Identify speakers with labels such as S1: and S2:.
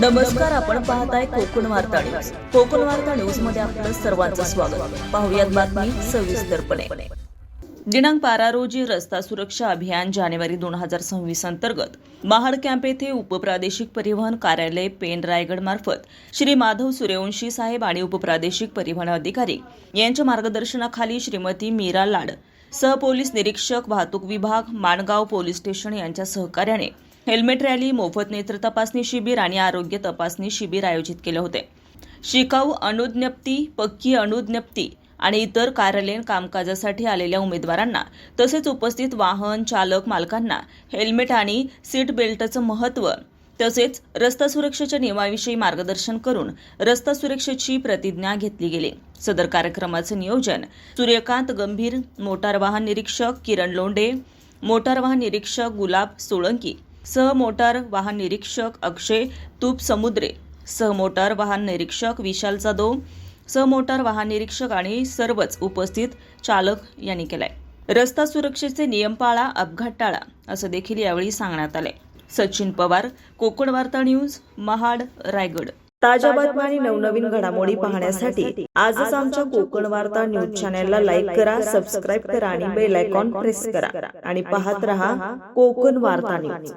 S1: नमस्कार आपण पाहताय कोकण वार्ता न्यूज. कोकण वार्ता न्यूजमध्ये आपलं सर्वांचं स्वागत. पाहुयात बातमी सविस्तरपणे दिनांक बारा रोजी रस्ता सुरक्षा अभियान जानेवारी दोन हजार सव्वीस अंतर्गत महाड कॅम्प येथे उपप्रादेशिक परिवहन कार्यालय पेन रायगड मार्फत श्री माधव सूर्यवंशी साहेब आणि उपप्रादेशिक परिवहन अधिकारी यांच्या मार्गदर्शनाखाली श्रीमती मीरा लाड सहपोलीस निरीक्षक वाहतूक विभाग माणगाव पोलीस स्टेशन यांच्या सहकार्याने हेल्मेट रॅली मोफत नेत्र तपासणी शिबिर आणि आरोग्य तपासणी शिबिर आयोजित केले होते. शिकाऊ अनुज्ञप्ती पक्की अनुज्ञप्ती आणि इतर कार्यालयीन कामकाजासाठी आलेल्या उमेदवारांना तसेच उपस्थित वाहन चालक मालकांना हेल्मेट आणि सीट बेल्टचं महत्त्व तसेच रस्ता सुरक्षेच्या नियमाविषयी मार्गदर्शन करून रस्ता सुरक्षेची प्रतिज्ञा घेतली गेली. सदर कार्यक्रमाचं नियोजन सूर्यकांत गंभीर मोटार वाहन निरीक्षक किरण लोंडे मोटार वाहन निरीक्षक गुलाब सोळंकी सह मोटार वाहन निरीक्षक अक्षय तूप समुद्रे सह मोटार वाहन निरीक्षक विशाल जाधव सह मोटार वाहन निरीक्षक आणि सर्वच उपस्थित चालक यांनी केलाय. रस्ता सुरक्षेचे नियम पाळा अपघात टाळा असं देखील यावेळी सांगण्यात आलंय. सचिन पवार कोकण वार्ता न्यूज महाड रायगड. ताज्या बातम्या आणि नवनवीन घडामोडी पाहण्यासाठी आजच आमच्या कोकण वार्ता न्यूज चॅनेलला लाईक करा सबस्क्राईब करा आणि बेल आयकॉन प्रेस करा. आणि पाहत रहा कोकण वार्ता न्यूज.